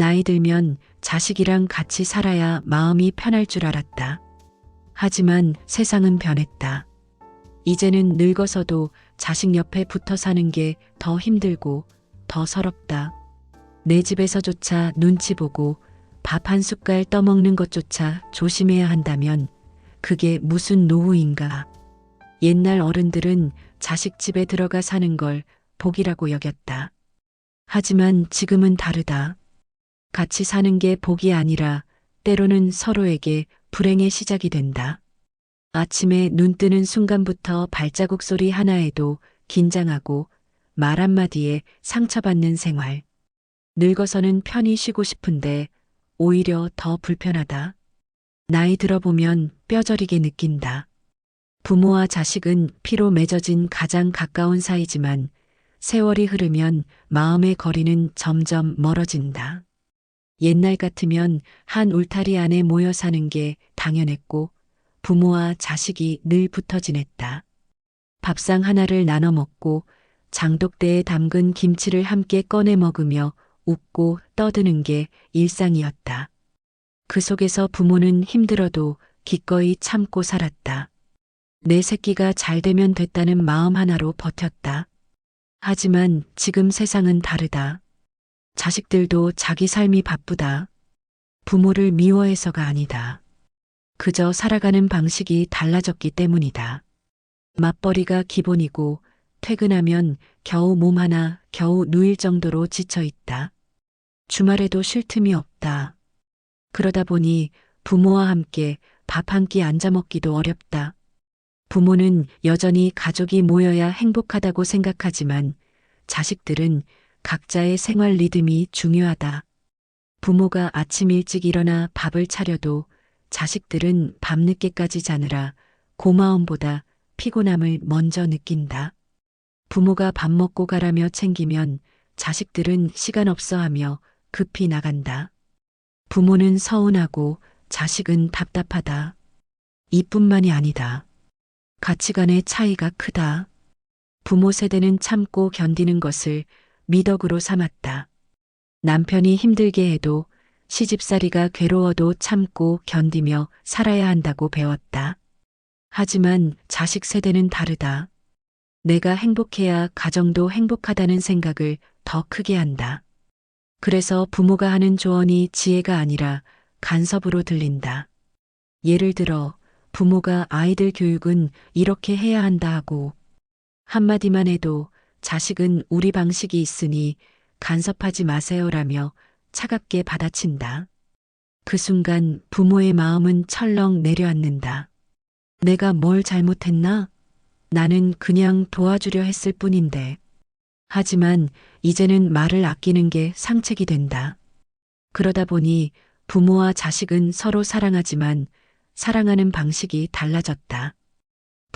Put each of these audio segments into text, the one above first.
나이 들면 자식이랑 같이 살아야 마음이 편할 줄 알았다. 하지만 세상은 변했다. 이제는 늙어서도 자식 옆에 붙어 사는 게 더 힘들고 더 서럽다. 내 집에서조차 눈치 보고 밥 한 숟갈 떠먹는 것조차 조심해야 한다면 그게 무슨 노후인가. 옛날 어른들은 자식 집에 들어가 사는 걸 복이라고 여겼다. 하지만 지금은 다르다. 같이 사는 게 복이 아니라 때로는 서로에게 불행의 시작이 된다. 아침에 눈 뜨는 순간부터 발자국 소리 하나에도 긴장하고 말 한마디에 상처받는 생활. 늙어서는 편히 쉬고 싶은데 오히려 더 불편하다. 나이 들어보면 뼈저리게 느낀다. 부모와 자식은 피로 맺어진 가장 가까운 사이지만 세월이 흐르면 마음의 거리는 점점 멀어진다. 옛날 같으면 한 울타리 안에 모여 사는 게 당연했고 부모와 자식이 늘 붙어 지냈다. 밥상 하나를 나눠 먹고 장독대에 담근 김치를 함께 꺼내 먹으며 웃고 떠드는 게 일상이었다. 그 속에서 부모는 힘들어도 기꺼이 참고 살았다. 내 새끼가 잘 되면 됐다는 마음 하나로 버텼다. 하지만 지금 세상은 다르다. 자식들도 자기 삶이 바쁘다. 부모를 미워해서가 아니다. 그저 살아가는 방식이 달라졌기 때문이다. 맞벌이가 기본이고 퇴근하면 겨우 몸 하나 겨우 누일 정도로 지쳐 있다. 주말에도 쉴 틈이 없다. 그러다 보니 부모와 함께 밥 한 끼 앉아 먹기도 어렵다. 부모는 여전히 가족이 모여야 행복하다고 생각하지만 자식들은 각자의 생활 리듬이 중요하다. 부모가 아침 일찍 일어나 밥을 차려도 자식들은 밤늦게까지 자느라 고마움보다 피곤함을 먼저 느낀다. 부모가 밥 먹고 가라며 챙기면 자식들은 시간 없어 하며 급히 나간다. 부모는 서운하고 자식은 답답하다. 이뿐만이 아니다. 가치관의 차이가 크다. 부모 세대는 참고 견디는 것을 미덕으로 삼았다. 남편이 힘들게 해도 시집살이가 괴로워도 참고 견디며 살아야 한다고 배웠다. 하지만 자식 세대는 다르다. 내가 행복해야 가정도 행복하다는 생각을 더 크게 한다. 그래서 부모가 하는 조언이 지혜가 아니라 간섭으로 들린다. 예를 들어 부모가 아이들 교육은 이렇게 해야 한다 하고 한마디만 해도 자식은 우리 방식이 있으니 간섭하지 마세요라며 차갑게 받아친다. 그 순간 부모의 마음은 철렁 내려앉는다. 내가 뭘 잘못했나? 나는 그냥 도와주려 했을 뿐인데. 하지만 이제는 말을 아끼는 게 상책이 된다. 그러다 보니 부모와 자식은 서로 사랑하지만 사랑하는 방식이 달라졌다.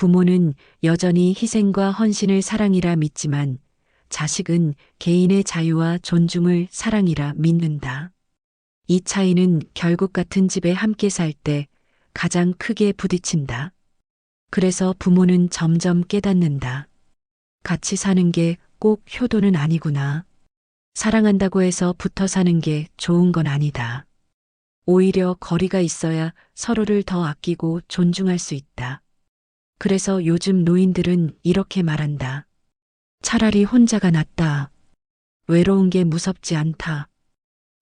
부모는 여전히 희생과 헌신을 사랑이라 믿지만 자식은 개인의 자유와 존중을 사랑이라 믿는다. 이 차이는 결국 같은 집에 함께 살 때 가장 크게 부딪힌다. 그래서 부모는 점점 깨닫는다. 같이 사는 게 꼭 효도는 아니구나. 사랑한다고 해서 붙어 사는 게 좋은 건 아니다. 오히려 거리가 있어야 서로를 더 아끼고 존중할 수 있다. 그래서 요즘 노인들은 이렇게 말한다. 차라리 혼자가 낫다. 외로운 게 무섭지 않다.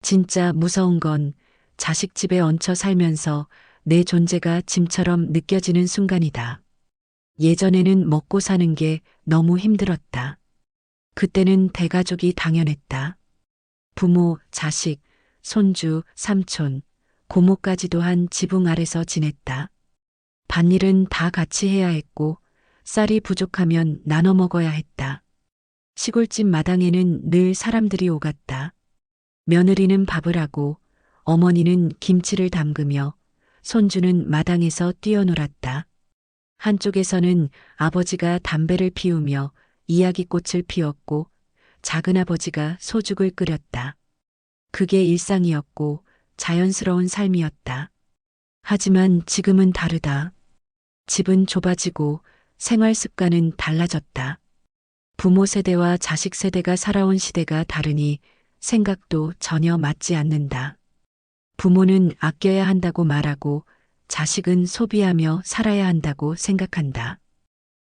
진짜 무서운 건 자식 집에 얹혀 살면서 내 존재가 짐처럼 느껴지는 순간이다. 예전에는 먹고 사는 게 너무 힘들었다. 그때는 대가족이 당연했다. 부모, 자식, 손주, 삼촌, 고모까지도 한 지붕 아래서 지냈다. 밭일은 다 같이 해야 했고 쌀이 부족하면 나눠 먹어야 했다. 시골집 마당에는 늘 사람들이 오갔다. 며느리는 밥을 하고 어머니는 김치를 담그며 손주는 마당에서 뛰어놀았다. 한쪽에서는 아버지가 담배를 피우며 이야기꽃을 피웠고 작은 아버지가 소죽을 끓였다. 그게 일상이었고 자연스러운 삶이었다. 하지만 지금은 다르다. 집은 좁아지고 생활 습관은 달라졌다. 부모 세대와 자식 세대가 살아온 시대가 다르니 생각도 전혀 맞지 않는다. 부모는 아껴야 한다고 말하고 자식은 소비하며 살아야 한다고 생각한다.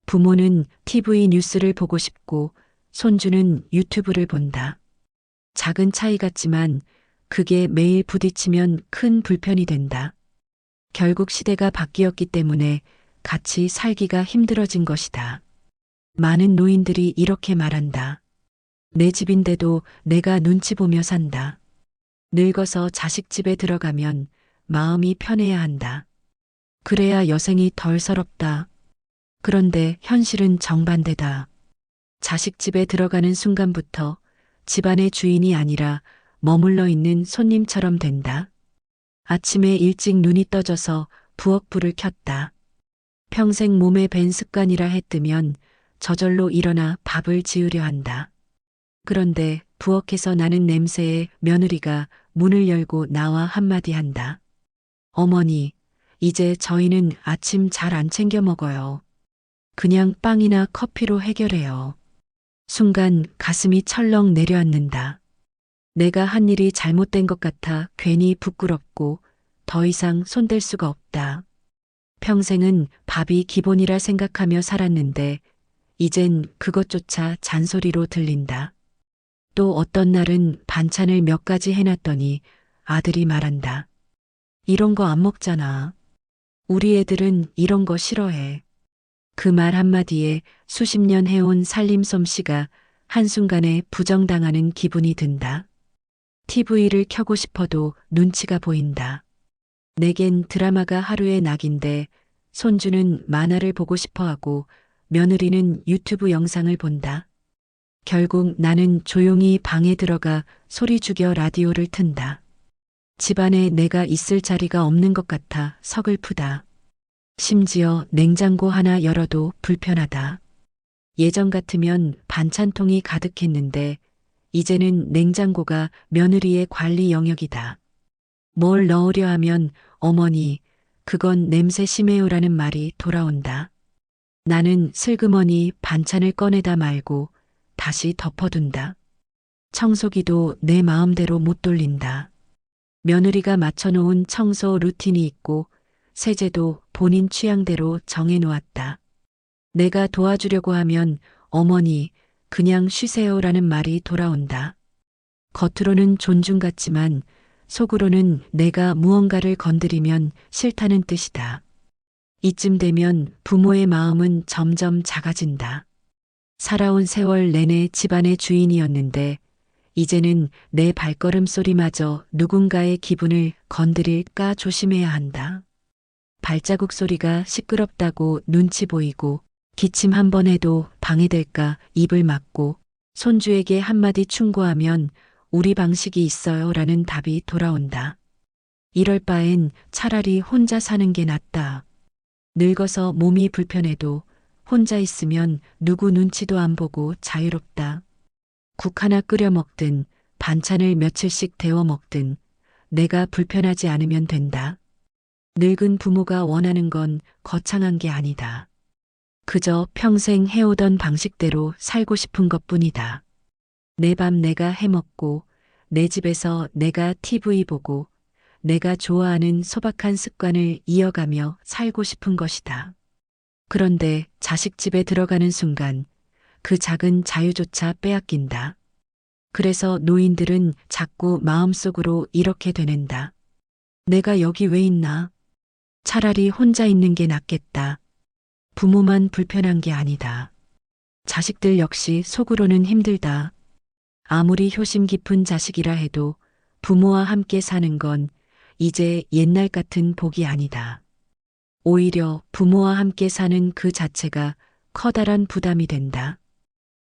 부모는 TV 뉴스를 보고 싶고 손주는 유튜브를 본다. 작은 차이 같지만 그게 매일 부딪히면 큰 불편이 된다. 결국 시대가 바뀌었기 때문에 같이 살기가 힘들어진 것이다. 많은 노인들이 이렇게 말한다. 내 집인데도 내가 눈치 보며 산다. 늙어서 자식 집에 들어가면 마음이 편해야 한다. 그래야 여생이 덜 서럽다. 그런데 현실은 정반대다. 자식 집에 들어가는 순간부터 집안의 주인이 아니라 머물러 있는 손님처럼 된다. 아침에 일찍 눈이 떠져서 부엌불을 켰다. 평생 몸에 밴 습관이라 해 뜨면 저절로 일어나 밥을 지으려 한다. 그런데 부엌에서 나는 냄새에 며느리가 문을 열고 나와 한마디 한다. 어머니, 이제 저희는 아침 잘 안 챙겨 먹어요. 그냥 빵이나 커피로 해결해요. 순간 가슴이 철렁 내려앉는다. 내가 한 일이 잘못된 것 같아 괜히 부끄럽고 더 이상 손댈 수가 없다. 평생은 밥이 기본이라 생각하며 살았는데 이젠 그것조차 잔소리로 들린다. 또 어떤 날은 반찬을 몇 가지 해놨더니 아들이 말한다. 이런 거 안 먹잖아. 우리 애들은 이런 거 싫어해. 그 말 한마디에 수십 년 해온 살림 솜씨가 한순간에 부정당하는 기분이 든다. TV를 켜고 싶어도 눈치가 보인다. 내겐 드라마가 하루의 낙인데 손주는 만화를 보고 싶어 하고 며느리는 유튜브 영상을 본다. 결국 나는 조용히 방에 들어가 소리 죽여 라디오를 튼다. 집안에 내가 있을 자리가 없는 것 같아 서글프다. 심지어 냉장고 하나 열어도 불편하다. 예전 같으면 반찬통이 가득했는데 이제는 냉장고가 며느리의 관리 영역이다. 뭘 넣으려 하면 어머니, 그건 냄새 심해요라는 말이 돌아온다. 나는 슬그머니 반찬을 꺼내다 말고 다시 덮어둔다. 청소기도 내 마음대로 못 돌린다. 며느리가 맞춰놓은 청소 루틴이 있고 세제도 본인 취향대로 정해놓았다. 내가 도와주려고 하면 어머니, 그냥 쉬세요라는 말이 돌아온다. 겉으로는 존중 같지만 속으로는 내가 무언가를 건드리면 싫다는 뜻이다. 이쯤 되면 부모의 마음은 점점 작아진다. 살아온 세월 내내 집안의 주인이었는데 이제는 내 발걸음 소리마저 누군가의 기분을 건드릴까 조심해야 한다. 발자국 소리가 시끄럽다고 눈치 보이고 기침 한 번 해도 방해될까 입을 막고 손주에게 한마디 충고하면 우리 방식이 있어요 라는 답이 돌아온다. 이럴 바엔 차라리 혼자 사는 게 낫다. 늙어서 몸이 불편해도 혼자 있으면 누구 눈치도 안 보고 자유롭다. 국 하나 끓여 먹든 반찬을 며칠씩 데워 먹든 내가 불편하지 않으면 된다. 늙은 부모가 원하는 건 거창한 게 아니다. 그저 평생 해오던 방식대로 살고 싶은 것 뿐이다. 내 밥 내가 해먹고, 내 집에서 내가 TV 보고, 내가 좋아하는 소박한 습관을 이어가며 살고 싶은 것이다. 그런데 자식 집에 들어가는 순간 그 작은 자유조차 빼앗긴다. 그래서 노인들은 자꾸 마음속으로 이렇게 되낸다. 내가 여기 왜 있나? 차라리 혼자 있는 게 낫겠다. 부모만 불편한 게 아니다. 자식들 역시 속으로는 힘들다. 아무리 효심 깊은 자식이라 해도 부모와 함께 사는 건 이제 옛날 같은 복이 아니다. 오히려 부모와 함께 사는 그 자체가 커다란 부담이 된다.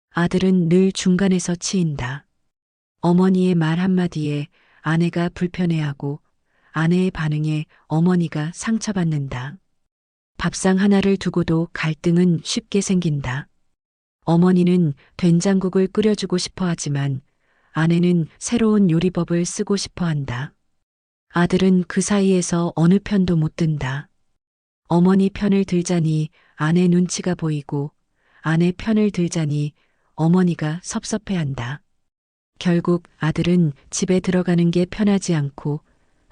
아들은 늘 중간에서 치인다. 어머니의 말 한마디에 아내가 불편해하고 아내의 반응에 어머니가 상처받는다. 밥상 하나를 두고도 갈등은 쉽게 생긴다. 어머니는 된장국을 끓여주고 싶어 하지만 아내는 새로운 요리법을 쓰고 싶어 한다. 아들은 그 사이에서 어느 편도 못 든다. 어머니 편을 들자니 아내 눈치가 보이고 아내 편을 들자니 어머니가 섭섭해한다. 결국 아들은 집에 들어가는 게 편하지 않고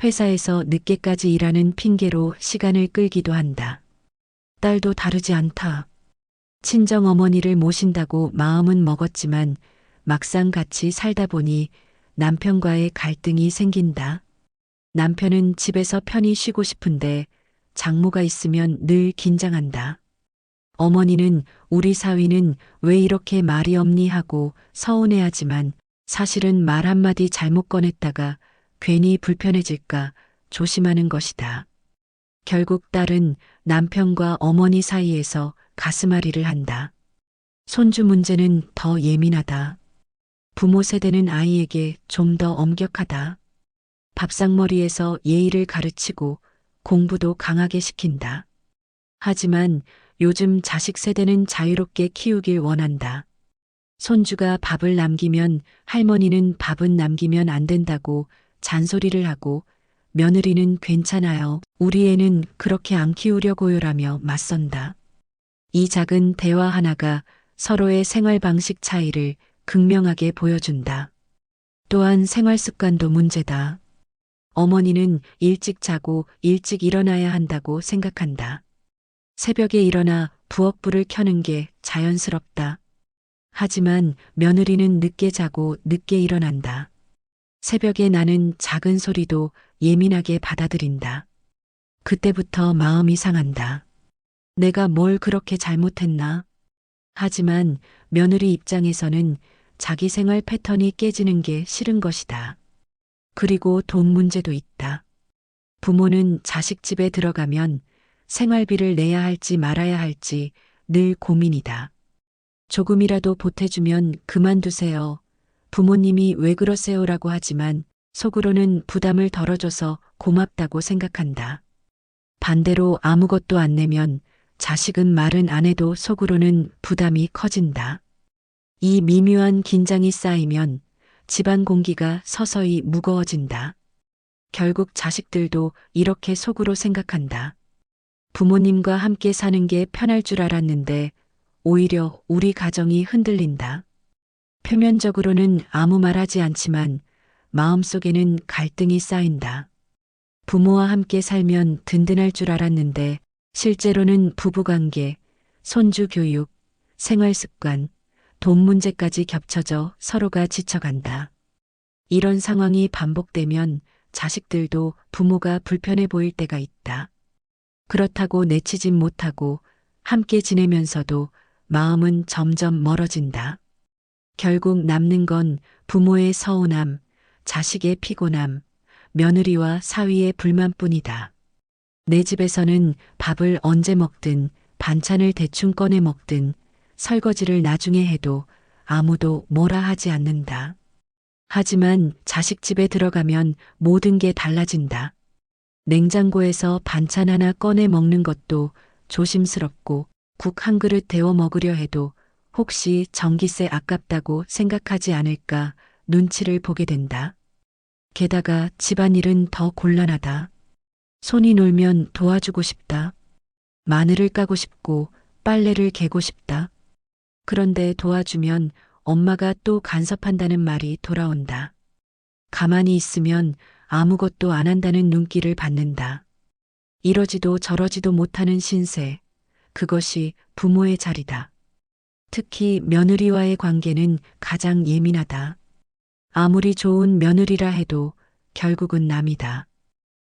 회사에서 늦게까지 일하는 핑계로 시간을 끌기도 한다. 딸도 다르지 않다. 친정 어머니를 모신다고 마음은 먹었지만 막상 같이 살다 보니 남편과의 갈등이 생긴다. 남편은 집에서 편히 쉬고 싶은데 장모가 있으면 늘 긴장한다. 어머니는 우리 사위는 왜 이렇게 말이 없니 하고 서운해하지만 사실은 말 한마디 잘못 꺼냈다가 괜히 불편해질까 조심하는 것이다. 결국 딸은 남편과 어머니 사이에서 가슴앓이를 한다. 손주 문제는 더 예민하다. 부모 세대는 아이에게 좀 더 엄격하다. 밥상머리에서 예의를 가르치고 공부도 강하게 시킨다. 하지만 요즘 자식 세대는 자유롭게 키우길 원한다. 손주가 밥을 남기면 할머니는 밥은 남기면 안 된다고 잔소리를 하고 며느리는 괜찮아요. 우리 애는 그렇게 안 키우려고요라며 맞선다. 이 작은 대화 하나가 서로의 생활 방식 차이를 극명하게 보여준다. 또한 생활 습관도 문제다. 어머니는 일찍 자고 일찍 일어나야 한다고 생각한다. 새벽에 일어나 부엌불을 켜는 게 자연스럽다. 하지만 며느리는 늦게 자고 늦게 일어난다. 새벽에 나는 작은 소리도 예민하게 받아들인다. 그때부터 마음이 상한다. 내가 뭘 그렇게 잘못했나? 하지만 며느리 입장에서는 자기 생활 패턴이 깨지는 게 싫은 것이다. 그리고 돈 문제도 있다. 부모는 자식 집에 들어가면 생활비를 내야 할지 말아야 할지 늘 고민이다. 조금이라도 보태주면 그만두세요. 부모님이 왜 그러세요라고 하지만 속으로는 부담을 덜어줘서 고맙다고 생각한다. 반대로 아무것도 안 내면 자식은 말은 안 해도 속으로는 부담이 커진다. 이 미묘한 긴장이 쌓이면 집안 공기가 서서히 무거워진다. 결국 자식들도 이렇게 속으로 생각한다. 부모님과 함께 사는 게 편할 줄 알았는데 오히려 우리 가정이 흔들린다. 표면적으로는 아무 말 하지 않지만 마음속에는 갈등이 쌓인다. 부모와 함께 살면 든든할 줄 알았는데 실제로는 부부관계, 손주 교육, 생활 습관, 돈 문제까지 겹쳐져 서로가 지쳐간다. 이런 상황이 반복되면 자식들도 부모가 불편해 보일 때가 있다. 그렇다고 내치진 못하고 함께 지내면서도 마음은 점점 멀어진다. 결국 남는 건 부모의 서운함, 자식의 피곤함, 며느리와 사위의 불만뿐이다. 내 집에서는 밥을 언제 먹든 반찬을 대충 꺼내 먹든 설거지를 나중에 해도 아무도 뭐라 하지 않는다. 하지만 자식 집에 들어가면 모든 게 달라진다. 냉장고에서 반찬 하나 꺼내 먹는 것도 조심스럽고 국 한 그릇 데워 먹으려 해도 혹시 전기세 아깝다고 생각하지 않을까 눈치를 보게 된다. 게다가 집안일은 더 곤란하다. 손이 놀면 도와주고 싶다. 마늘을 까고 싶고 빨래를 개고 싶다. 그런데 도와주면 엄마가 또 간섭한다는 말이 돌아온다. 가만히 있으면 아무것도 안 한다는 눈길을 받는다. 이러지도 저러지도 못하는 신세. 그것이 부모의 자리다. 특히 며느리와의 관계는 가장 예민하다. 아무리 좋은 며느리라 해도 결국은 남이다.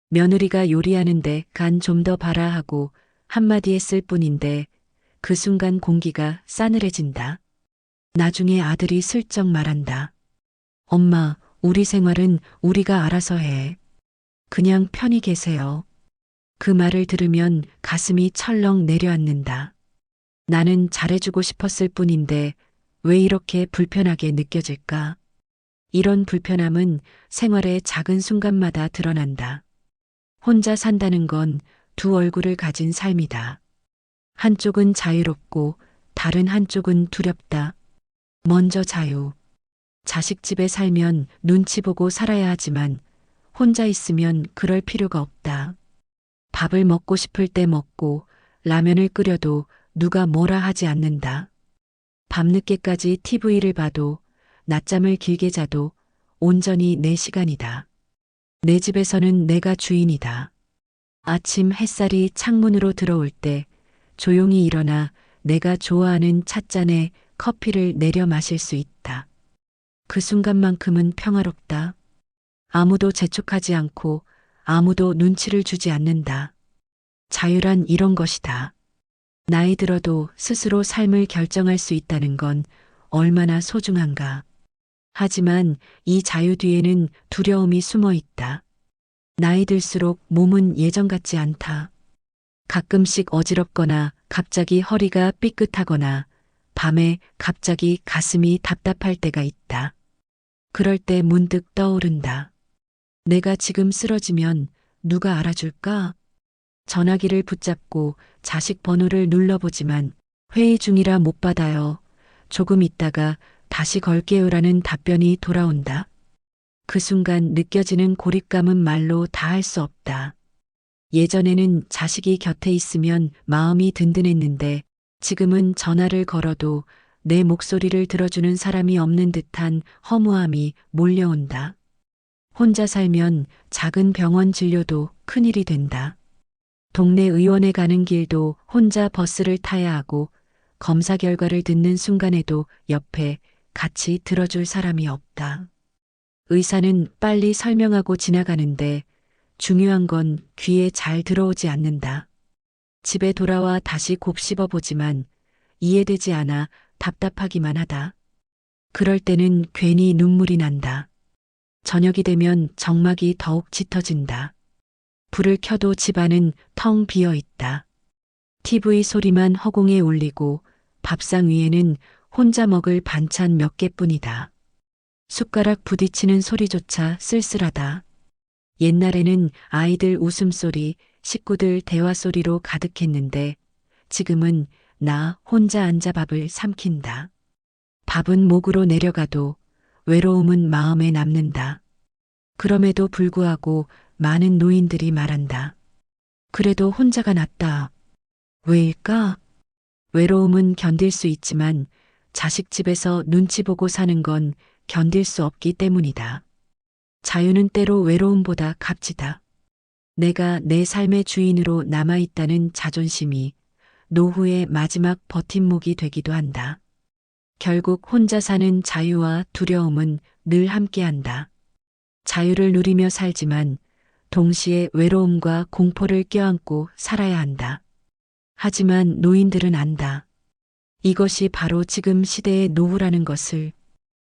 며느리가 요리하는데 간 좀 더 봐라 하고 한마디 했을 뿐인데 그 순간 공기가 싸늘해진다. 나중에 아들이 슬쩍 말한다. 엄마, 우리 생활은 우리가 알아서 해. 그냥 편히 계세요. 그 말을 들으면 가슴이 철렁 내려앉는다. 나는 잘해주고 싶었을 뿐인데 왜 이렇게 불편하게 느껴질까? 이런 불편함은 생활의 작은 순간마다 드러난다. 혼자 산다는 건 두 얼굴을 가진 삶이다. 한쪽은 자유롭고 다른 한쪽은 두렵다. 먼저 자유. 자식 집에 살면 눈치 보고 살아야 하지만 혼자 있으면 그럴 필요가 없다. 밥을 먹고 싶을 때 먹고 라면을 끓여도 누가 뭐라 하지 않는다. 밤늦게까지 TV를 봐도 낮잠을 길게 자도 온전히 내 시간이다. 내 집에서는 내가 주인이다. 아침 햇살이 창문으로 들어올 때 조용히 일어나 내가 좋아하는 찻잔에 커피를 내려 마실 수 있다. 그 순간만큼은 평화롭다. 아무도 재촉하지 않고 아무도 눈치를 주지 않는다. 자유란 이런 것이다. 나이 들어도 스스로 삶을 결정할 수 있다는 건 얼마나 소중한가. 하지만 이 자유 뒤에는 두려움이 숨어 있다. 나이 들수록 몸은 예전 같지 않다. 가끔씩 어지럽거나 갑자기 허리가 삐끗하거나 밤에 갑자기 가슴이 답답할 때가 있다. 그럴 때 문득 떠오른다. 내가 지금 쓰러지면 누가 알아줄까? 전화기를 붙잡고 자식 번호를 눌러보지만 회의 중이라 못 받아요. 조금 있다가 다시 걸게요라는 답변이 돌아온다. 그 순간 느껴지는 고립감은 말로 다 할 수 없다. 예전에는 자식이 곁에 있으면 마음이 든든했는데 지금은 전화를 걸어도 내 목소리를 들어주는 사람이 없는 듯한 허무함이 몰려온다. 혼자 살면 작은 병원 진료도 큰일이 된다. 동네 의원에 가는 길도 혼자 버스를 타야 하고 검사 결과를 듣는 순간에도 옆에 같이 들어줄 사람이 없다. 의사는 빨리 설명하고 지나가는데 중요한 건 귀에 잘 들어오지 않는다. 집에 돌아와 다시 곱씹어 보지만 이해되지 않아 답답하기만 하다. 그럴 때는 괜히 눈물이 난다. 저녁이 되면 정막이 더욱 짙어진다. 불을 켜도 집안은 텅 비어 있다. TV 소리만 허공에 울리고 밥상 위에는 혼자 먹을 반찬 몇 개뿐이다. 숟가락 부딪히는 소리조차 쓸쓸하다. 옛날에는 아이들 웃음소리, 식구들 대화소리로 가득했는데 지금은 나 혼자 앉아 밥을 삼킨다. 밥은 목으로 내려가도 외로움은 마음에 남는다. 그럼에도 불구하고 많은 노인들이 말한다. 그래도 혼자가 낫다. 왜일까? 외로움은 견딜 수 있지만 자식 집에서 눈치 보고 사는 건 견딜 수 없기 때문이다. 자유는 때로 외로움보다 값지다. 내가 내 삶의 주인으로 남아있다는 자존심이 노후의 마지막 버팀목이 되기도 한다. 결국 혼자 사는 자유와 두려움은 늘 함께한다. 자유를 누리며 살지만 동시에 외로움과 공포를 껴안고 살아야 한다. 하지만 노인들은 안다. 이것이 바로 지금 시대의 노후라는 것을